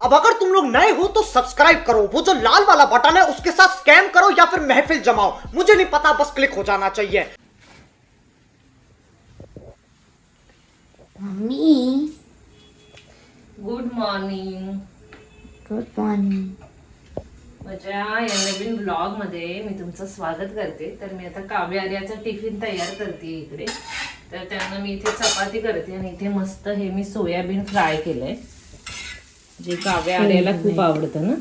अब अगर तुम लोग नए हो तो सब्सक्राइब करो। वो जो लाल वाला बटन है उसके साथ स्कैम करो या फिर महफिल जमाओ। मुझे नहीं पता बस क्लिक हो जाना चाहिए। Mummy. Good morning good morning माझ्या या नवीन ब्लॉगमध्ये मी तुमचं स्वागत करते. तर मी आता काव्य आर्याचा टिफिन तयार करते इकडे. तर त्यांना मी इथे चपाती करते आणि इथे मस्त हे मी सोयाबीन फ्राय केलंय. जे काव्य आर्याला खूप आवडतं ना.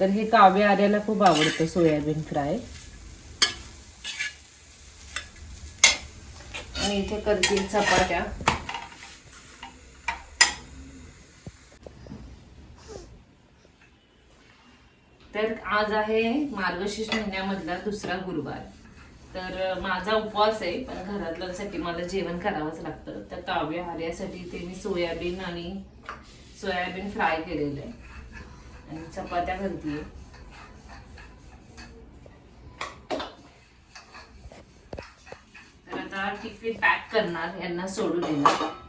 तर हे काव्य आर्याला खूप आवडतं सोयाबीन फ्राय. आणि इथे करते चपात्या. तर आज आहे मार्गशीर्ष महिन्यामधला दुसरा गुरुवार. तर माझा उपवास आहे पण घरातल्यांसाठी मला जेवण करावंच लागतं. तर काव्य आर्यासाठी ते मी सोयाबीन आणि सोयाबीन फ्राय केलेलं आहे. आणि चपात्या घालतीये. तर आता टिफिन पॅक करणार यांना सोडून देणार.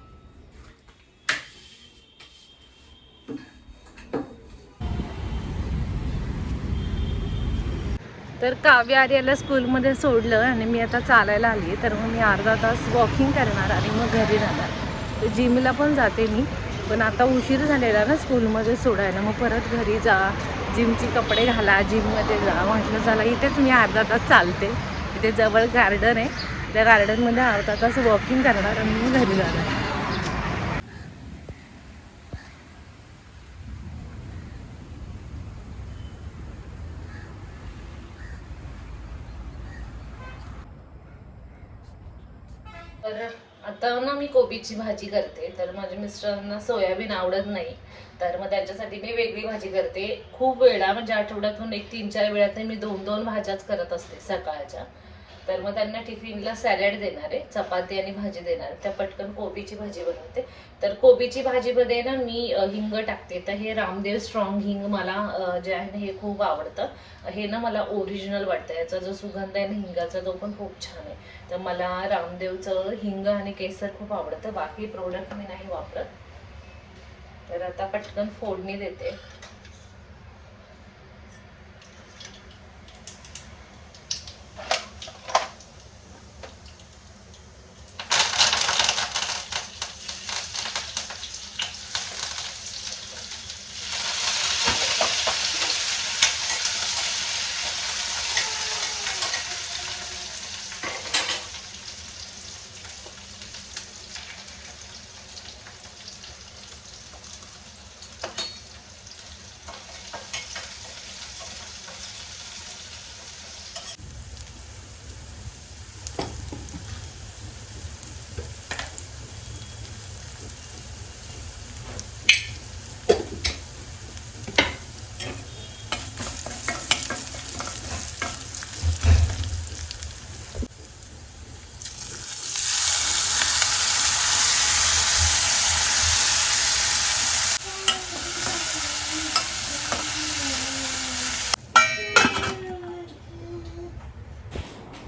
तर काव्य आर्याला स्कूलमध्ये सोडलं आणि मी आता चालायला आली तर मग मी अर्धा तास वॉकिंग करणार आणि मग घरी जाणार तर जिमला पण जाते मी पण आता उशीर झालेला ना स्कूलमध्ये सोडायला. मग परत घरी जा जिमचे कपडे घाला जिममध्ये जा. म्हटलं चला इथेच मी अर्धा तास चालते. इथे जवळ गार्डन आहे. त्या गार्डनमध्ये अर्धा तास वॉकिंग करणार आणि मग घरी जाणार. तर आता ना मी कोबीची भाजी करते तर माझ्या मिस्टरांना सोयाबीन आवडत नाही. तर मग त्याच्यासाठी मी वेगळी भाजी करते. खूप वेळा म्हणजे आठवड्यातून एक तीन चार वेळात मी दोन दोन भाज्याच करत असते सकाळच्या. तर मग त्यांना टिफिनला सॅलड देणार आहे चपाती आणि भाजी देणार आहे. त्या पटकन कोबीची भाजी बनवते. तर कोबीची भाजीमध्ये ना मी हिंग टाकते. तर हे रामदेव स्ट्रॉंग हिंग मला जे आहे ना हे खूप आवडतं. हे ना मला ओरिजिनल वाटतं. याचा जो सुगंध आहे ना हिंगाचा तो पण खूप छान आहे. तर मला रामदेवचं हिंग आणि केसर खूप आवडतं. बाकी प्रोडक्ट मी नाही वापरत. तर आता पटकन फोडणी देते.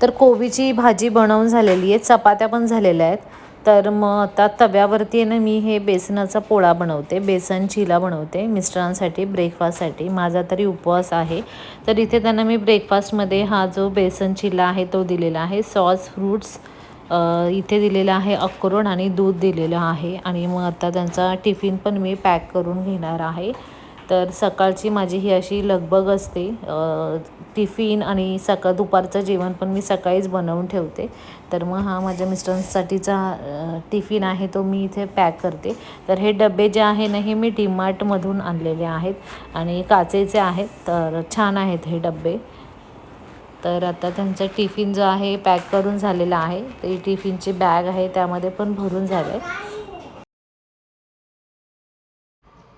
तर कोबीची भाजी बनवून झालेली आहे चपात्या पण झालेल्या आहेत. तर मग आता तव्यावरती आहे ना मी हे बेसनाचा पोळा बनवते बेसन चिला बनवते मिस्टरांसाठी ब्रेकफास्टसाठी. माझा तरी उपवास आहे. तर इथे त्यांना मी ब्रेकफास्टमध्ये हा जो बेसन चिला आहे तो दिलेला आहे. सॉस फ्रूट्स इथे दिलेलं आहे अक्रोड आणि दूध दिलेलं आहे. आणि मग आता त्यांचा टिफिन पण मी पॅक करून घेणार आहे. तर सकाळची माझी ही अशी लगबग असते. टिफिन आणि सकाळ दुपारचं जेवण पण मी सकाळीच बनवून ठेवते. तर मग हा माझ्या मिस्टरांसाठीचा टिफिन आहे तो मी इथे पॅक करते. तर हे डबे जे आहे ना हे मी डीमार्टमधून आणलेले आहेत आणि काचेचे आहेत. तर छान आहेत हे डबे. तर आता त्यांचा टिफिन जो आहे पॅक करून झालेला आहे. ते टिफिनची बॅग आहे त्यामध्ये पण भरून झालं. आहे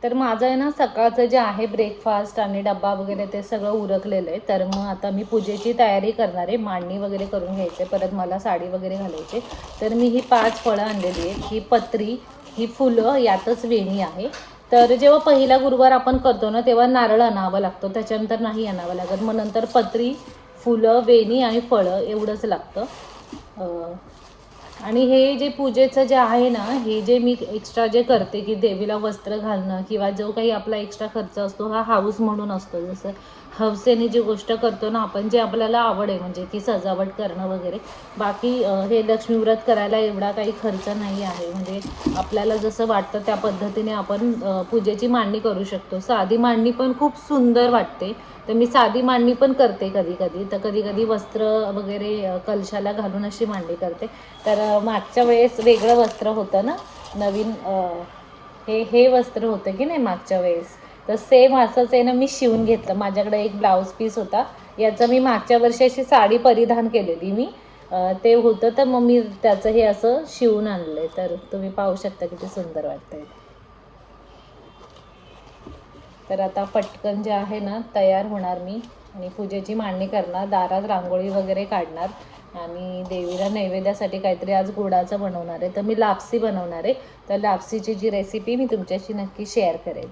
तर माझं आहे ना सकाळचं जे आहे ब्रेकफास्ट आणि डब्बा वगैरे ते सगळं उरकलेलं आहे. तर मग आता मी पूजेची तयारी करणार आहे. मांडणी वगैरे करून घ्यायचे परत मला साडी वगैरे घालायची तर मी ही पाच फळं आणलेली आहेत. ही पत्री ही फुलं यातच वेणी आहे. तर जेव्हा पहिला गुरुवार आपण करतो ना तेव्हा नारळ आणावा लागतो. त्याच्यानंतर नाही आणावं लागत. मग नंतर पत्री फुलं वेणी आणि फळं एवढंच लागतं. आणि हे जे पूजेचं जे आहे ना हे जे मी एक्स्ट्रा जे करते की देवीला वस्त्र घालणं किंवा जो काही आपला एक्स्ट्रा खर्च असतो हा हाऊस म्हणून असतो. जसं हौसेने जी गोष्ट करतो ना आपण जे आपल्याला आवड आहे म्हणजे की सजावट करणं वगैरे. बाकी हे लक्ष्मी व्रत करायला एवढा काही खर्च नाही आहे. म्हणजे आपल्याला जसं वाटतं त्या पद्धतीने आपण पूजेची मांडणी करू शकतो. साधी मांडणी पण खूप सुंदर वाटते. तर मी साधी मांडणी पण करते कधी कधी. तर कधी कधी वस्त्र वगैरे कलशाला घालून अशी मांडणी करते. तर मागच्या वेळेस वेगळं वस्त्र होतं ना नवीन हे हे वस्त्र होतं की नाही मागच्या वेळेस? तर सेम असंच आहे ना मी शिवून घेतलं. माझ्याकडे एक ब्लाऊज पीस होता. याचं मी मागच्या वर्षी अशी साडी परिधान केलेली मी. ते होतं तर मग मी त्याचं हे असं शिवून आणलं तर तुम्ही पाहू शकता किती सुंदर वाटतंय. तर आता पटकन जे आहे ना तयार होणार मी. आणि पूजेची मांडणी करणार. दारात रांगोळी वगैरे काढणार. आणि देवीला नैवेद्यासाठी काहीतरी आज गुडाचं बनवणार आहे. तर मी लापसी बनवणार आहे. तर लापसीची जी रेसिपी मी तुमच्याशी नक्की शेअर करेल.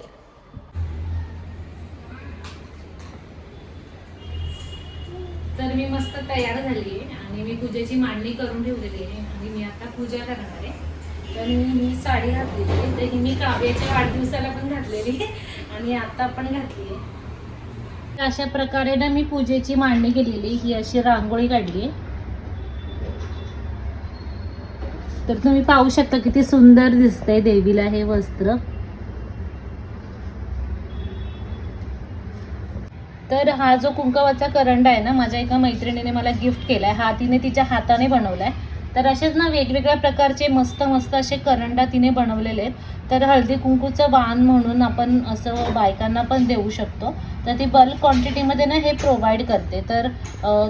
मी मस्त तयार झाली आहे आणि मी पूजेची मांडणी करून ठेवलेली आहे आणि मी आता पूजा करणार आहे. तर मी ही साडी घातलेली आहे. तर ही मी काव्याच्या वाढदिवसाला पण घातलेली आहे आणि आता पण घातली आहे. तर अशा प्रकारे ना मी पूजेची मांडणी केलेली ही अशी रांगोळी काढली आहे. तर तुम्ही पाहू शकता किती सुंदर दिसतंय देवीला हे वस्त्र. तर हा जो कुंकवाचा करंडा आहे ना माझ्या एका मैत्रिणीने मला गिफ्ट केला आहे हा तिने तिच्या हाताने बनवला आहे तर असेच ना वेगवेगळ्या प्रकारचे मस्त मस्त असे करंडा तिने बनवलेले आहेत. तर हळदी कुंकूचं वाण म्हणून आपण असं बायकांना पण देऊ शकतो. तर ती बल्क क्वांटिटीमध्ये ना हे प्रोव्हाइड करते. तर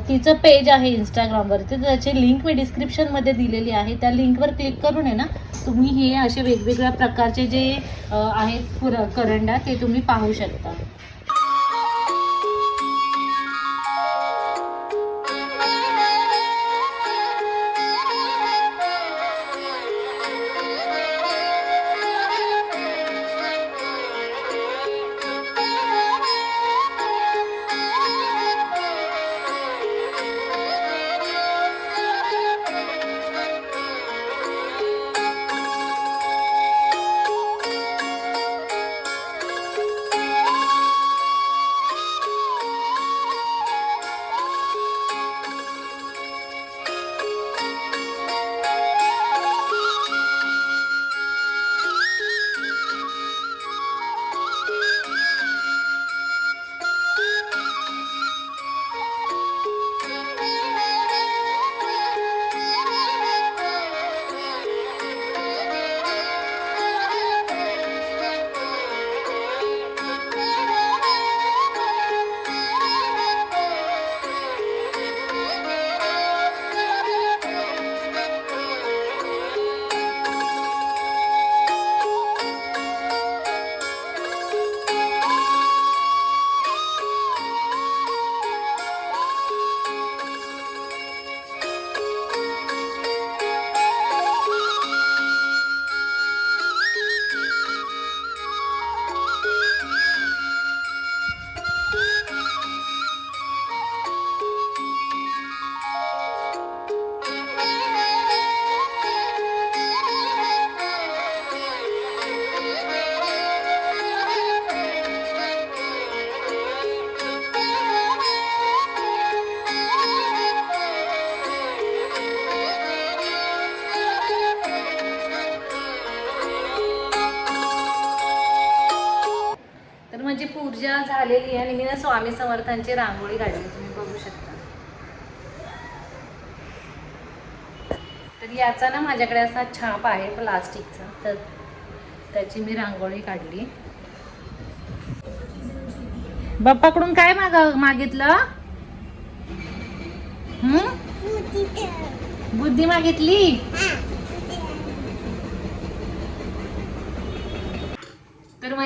तिचं पेज आहे इंस्टाग्रामवरती तर त्याची लिंक मी डिस्क्रिप्शनमध्ये दिलेली आहे. त्या लिंकवर क्लिक करून आहे ना तुम्ही हे असे वेगवेगळ्या प्रकारचे जे आहेत पुर करंडा ते तुम्ही पाहू शकता. पूजा झालेली आहे आणि मी ना स्वामी समर्थांची रांगोळी काढली तुम्ही बघू शकता. तर याचा ना माझ्याकडे असा छाप आहे प्लास्टिकचा तर त्याची मी रांगोळी काढली. बाप्पाकडून काय माग मागितलं? बुद्धी मागितली?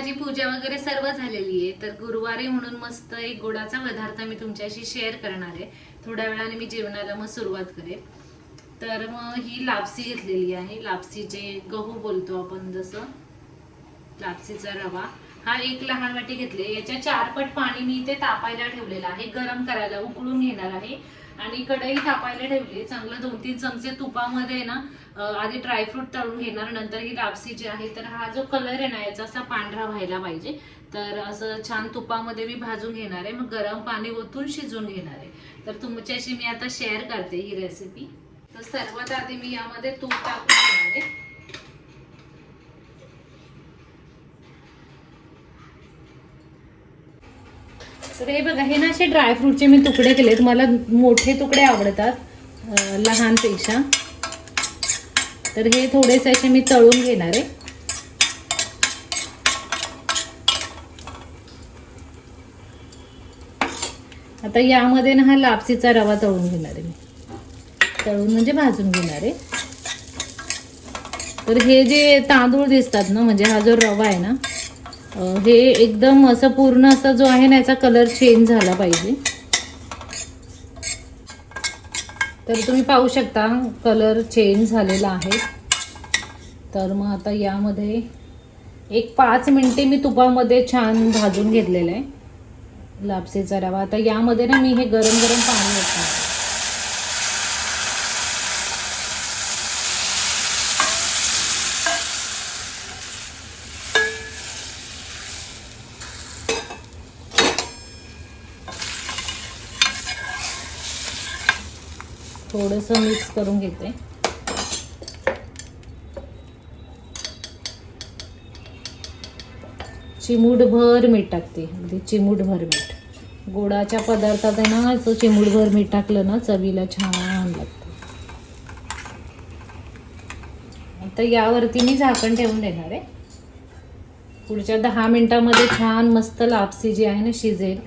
माझी पूजा वगैरे सर्व झालेली आहे. तर गुरुवारी म्हणून मस्त एक गोडाचा पदार्थ मी तुमच्याशी शेअर करणार आहे. थोड्या वेळाने मी जेवणाला मग सुरुवात करेन. तर मग ही लापसी घेतलेली आहे. लापसी जे गहू बोलतो आपण जसं. लापसीचा रवा. हा एक लहान वाटी घेतले याच्या चारपट पाणी मी इथे तापायला ठेवलेलं आहे. गरम करायला उकळून घेणार आहे. आणि कढई तापायला ठेवली. चांगलं दोन तीन चमचे तुपामध्ये ना आधी ड्रायफ्रूट तळून घेणार. नंतर ही लापसी जी आहे तर हा जो कलर आहे ना याचा असा पांढरा व्हायला पाहिजे. तर असं छान तुपामध्ये मी भाजून घेणार आहे. मग गरम पाणी ओतून शिजून घेणार आहे. तर तुमच्याशी मी आता शेअर करते ही रेसिपी तर सर्वात आधी मी यामध्ये तूप टाकून घेणार आहे. तर हे बघा हे ना असे ड्रायफ्रूटचे मी तुकडे केलेत. मला मोठे तुकडे आवडतात लहानपेक्षा. तर हे थोडेसे असे मी तळून घेणार आहे. आता यामध्ये ना हा लापसीचा रवा तळून घेणार आहे मी. तळून म्हणजे भाजून घेणार आहे. तर हे जे तांदूळ दिसतात ना म्हणजे हा जो रवा आहे ना हे एकदम असं पूर्ण असं जो आहे ना याचा कलर चेंज झाला पाहिजे. तर तुम्ही पाहू शकता कलर चेंज झालेला आहे. तर मग आता यामध्ये एक पाच मिनटे मी तुपामध्ये छान भाजून घेतलेलं आहे. लापसीचा रवा. आता यामध्ये ना मी हे गरम गरम पाणी ओतणार थोडंसं मिक्स करून घेते. चिमूटभर मीठ टाकते. अगदी चिमूटभर मीठ. गोडाच्या पदार्थात आहे ना असं चिमूटभर मीठ टाकलं ना चवीला छान लागतं. आता यावरती मी झाकण ठेवून देणार आहे. पुढच्या दहा मिनटामध्ये छान मस्त लापसी जी आहे ना शिजेल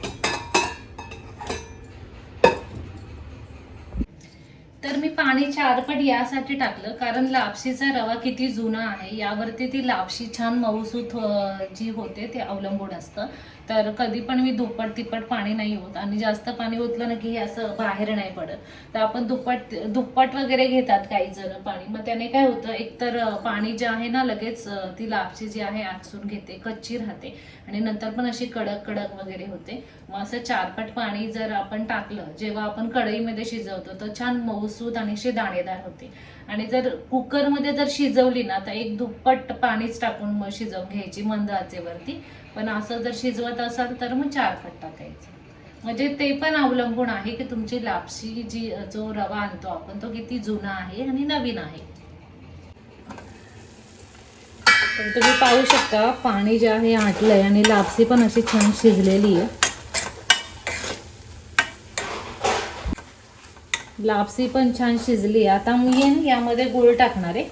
तर मी पाणी चारपट यासाठी टाकलं. कारण लापशीचा रवा किती जुना आहे यावरती ती लापशी छान मऊसूत जी होते ते अवलंबून असतं. तर कधी पण मी दुप्पट तिप्पट पाणी नाही होत. आणि जास्त पाणी ओतलं ना की हे असं बाहेर नाही पडत. तर आपण दुप्पट दुप्पट वगैरे घेतात काही जण पाणी. मग त्याने काय होतं एकतर पाणी जे आहे ना लगेच ती लापशी जी आहे आकसून घेते कच्ची राहते. आणि नंतर पण अशी कडक कडक वगैरे होते. मग असं चारपट पाणी जर आपण टाकलं जेव्हा आपण कढईमध्ये शिजवतो तर छान मऊसूत आणि असे दाणेदार होते आणि जर कुकरमध्ये जर शिजवली ना तर एक दुप्पट पाणीच टाकून मग शिजवून घ्यायची मंद आचेवरती पण असं जर शिजवत असाल तर मग चार चारपट टाकायचं म्हणजे ते पण अवलंबून आहे की तुमची लापशी जी जो रवा आणतो आपण तो किती जुना आहे आणि नवीन आहे. तर तुम्ही पाहू शकता पाणी जे आहे आटलंय आणि लापसी पण अशी छान शिजलेली आहे. लापसी पण छान शिजली. आहे. आता मी यामध्ये गुळ टाकणार आहे.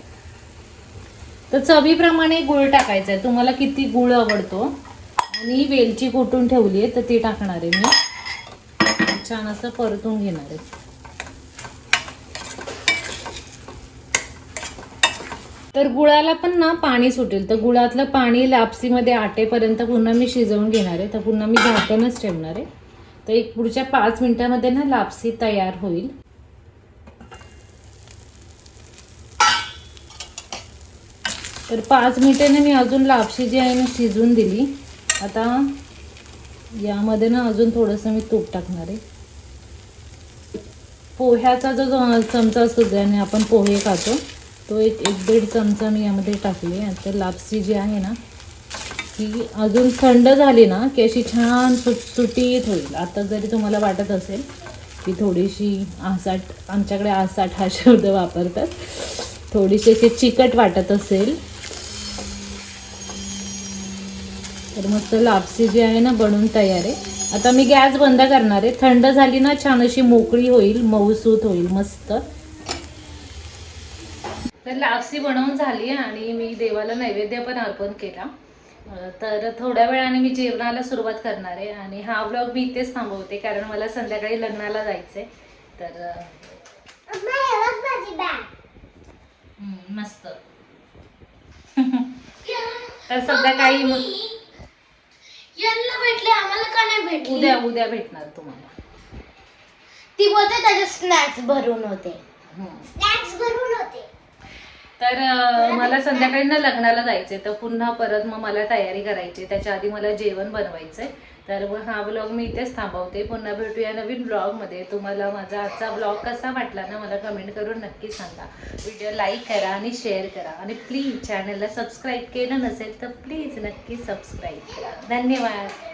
तर चवीप्रमाणे गुळ टाकायचा आहे तुम्हाला किती गुळ आवडतो? आणि वेलची कुटून ठेवली आहे तर ती टाकणार आहे मी. छान असं परतून घेणार आहे. तर गुळाला पण ना पाणी सुटेल. तर गुळातलं पाणी लापसीमध्ये आटेपर्यंत पुन्हा मी शिजवून घेणार आहे. तर पुन्हा मी झाकणच ठेवणार आहे. तर एक पुढच्या पाच मिनिटामध्ये ना लापसी तयार होईल. तर पाच मिनिटाने मी अजून लापशी जी आहे ना शिजवून दिली. आता यामध्ये ना अजून थोडंसं मी तूप टाकणार आहे. पोह्याचा जो जो चमचा असतो ज्याने आपण पोहे खातो तो एक एक दीड चमचा मी यामध्ये टाकले आता लापसी जी आहे ना ती अजून थंड झाली ना की अशी छान सुटसुटीत होईल. आता जरी तुम्हाला वाटत असेल की थोडीशी आसाट आमच्याकडे आसाट हा शब्द वापरतात. थोडीशी अशी चिकट वाटत असेल तर मस्त लापसी जी आहे ना बनवून तयार आहे. आता मी गॅस बंद करणार आहे. थंड झाली ना छान अशी मोकळी होईल मऊसूत होईल मस्त. तर लापसी बनवून झाली आणि मी देवाला नैवेद्य पण अर्पण केला. तर थोड्या वेळाने मी जेवणाला सुरुवात करणार आहे आणि हा ब्लॉग मी इथेच थांबवते कारण मला संध्याकाळी लग्नाला जायचंय. तर अं, हम्म, मस्त. तर संध्याकाळी मग यांना भेटले आम्हाला का नाही भेटली? उद्या उद्या भेटणार तुम्हाला. ती बोलते त्याचे स्नॅक्स भरून होते. हम्म. स्नॅक्स भरून होते. तर अं, मला संध्याकाळी ना लग्नाला जायचंय तर पुन्हा परत मग मला तयारी करायची त्याच्या आधी मला जेवण बनवायचंय. तर हा ब्लॉग मी इथेच थांबवते. पुन्हा भेटूया नवीन ब्लॉगमध्ये तुम्हाला माझा आजचा ब्लॉग कसा वाटला ना मला कमेंट करून नक्की सांगा. व्हिडिओ लाईक करा आणि शेअर करा. आणि प्लीज चॅनलला सबस्क्राईब केलं नसेल तर प्लीज नक्की सबस्क्राईब करा. धन्यवाद.